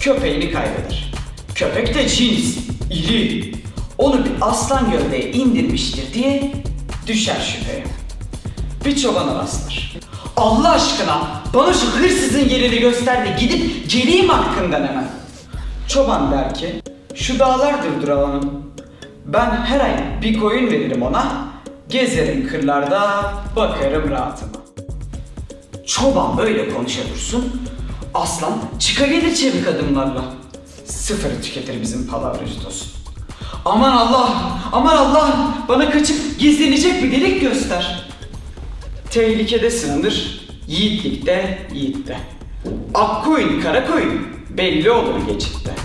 köpeğini kaybeder. Köpek de cins, iri. Onu bir aslan gövdeye indirmiştir diye düşer şüpheye. Bir çobana rastlar. Allah aşkına bana şu hırsızın yerini göster de gidip geleyim hakkından hemen. Çoban der ki, şu dağlardır duralanım. Ben her ay bir koyun veririm ona, gezerim kırlarda, bakarım rahatıma. Çoban böyle konuşa dursun, aslan çıka gelir çevik adımlarla. Sıfırı tüketir bizim palavracı dostum. Aman Allah, aman Allah, bana kaçıp gizlenecek bir delik göster. Tehlikede sınır, yiğitlikte yiğitte. Ak koyun, kara koyun belli olur geçitte.